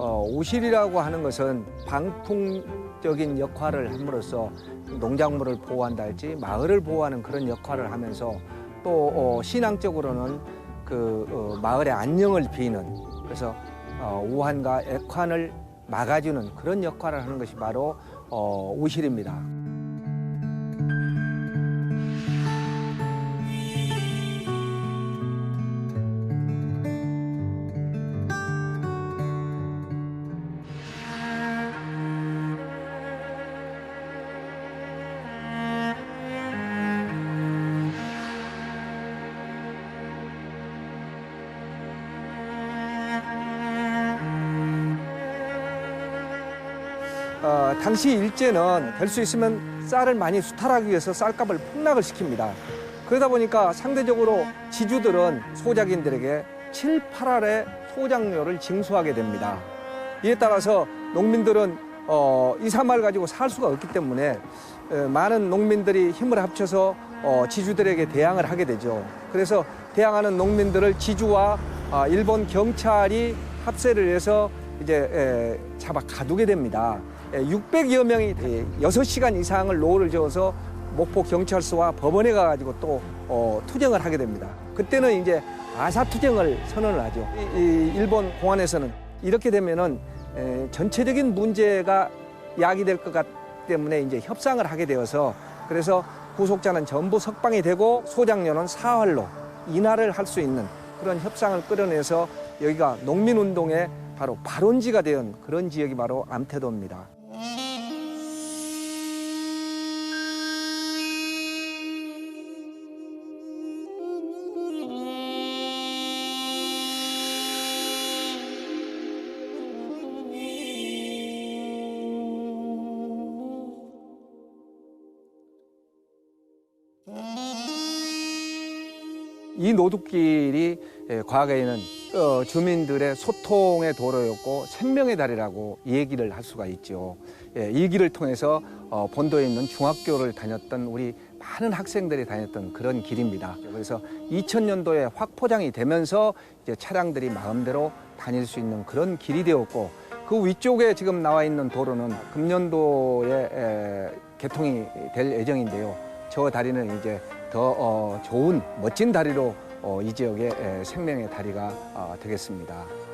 어, 오실이라고 하는 것은 방풍적인 역할을 함으로써 농작물을 보호한다 할지 마을을 보호하는 그런 역할을 하면서 또 어, 신앙적으로는 그 어, 마을의 안녕을 비는 그래서 어, 우환과 액환을 막아주는 그런 역할을 하는 것이 바로 어, 오실입니다. 어, 당시 일제는 될 수 있으면 쌀을 많이 수탈하기 위해서 쌀값을 폭락을 시킵니다. 그러다 보니까 상대적으로 지주들은 소작인들에게 7, 8알의 소작료를 징수하게 됩니다. 이에 따라서 농민들은 어, 2, 3알 가지고 살 수가 없기 때문에 에, 많은 농민들이 힘을 합쳐서 어, 지주들에게 대항을 하게 되죠. 그래서 대항하는 농민들을 지주와 아, 일본 경찰이 합세를 해서 이제 에, 잡아 가두게 됩니다. 에, 600여 명이 에, 6시간 이상을 노를 저어서 목포 경찰서와 법원에 가가지고 또 어, 투쟁을 하게 됩니다. 그때는 이제 아사 투쟁을 선언을 하죠. 이, 이 일본 공안에서는 이렇게 되면은 에, 전체적인 문제가 야기될 것 같기 때문에 이제 협상을 하게 되어서 그래서 구속자는 전부 석방이 되고 소장료는 사활로 인하를 할 수 있는 그런 협상을 끌어내서 여기가 농민운동의 바로 발원지가 된 그런 지역이 바로 암태도입니다. 이 노두길이 예, 과거에는 어, 주민들의 소통의 도로였고 생명의 달이라고 얘기를 할 수가 있죠. 예, 이 길을 통해서 어, 본도에 있는 중학교를 다녔던 우리 많은 학생들이 다녔던 그런 길입니다. 그래서 2000년도에 확 포장이 되면서 이제 차량들이 마음대로 다닐 수 있는 그런 길이 되었고 그 위쪽에 지금 나와 있는 도로는 금년도에 에, 개통이 될 예정인데요. 저 다리는 이제 더 어, 좋은 멋진 다리로 어, 이 지역의 에, 생명의 다리가 어, 되겠습니다.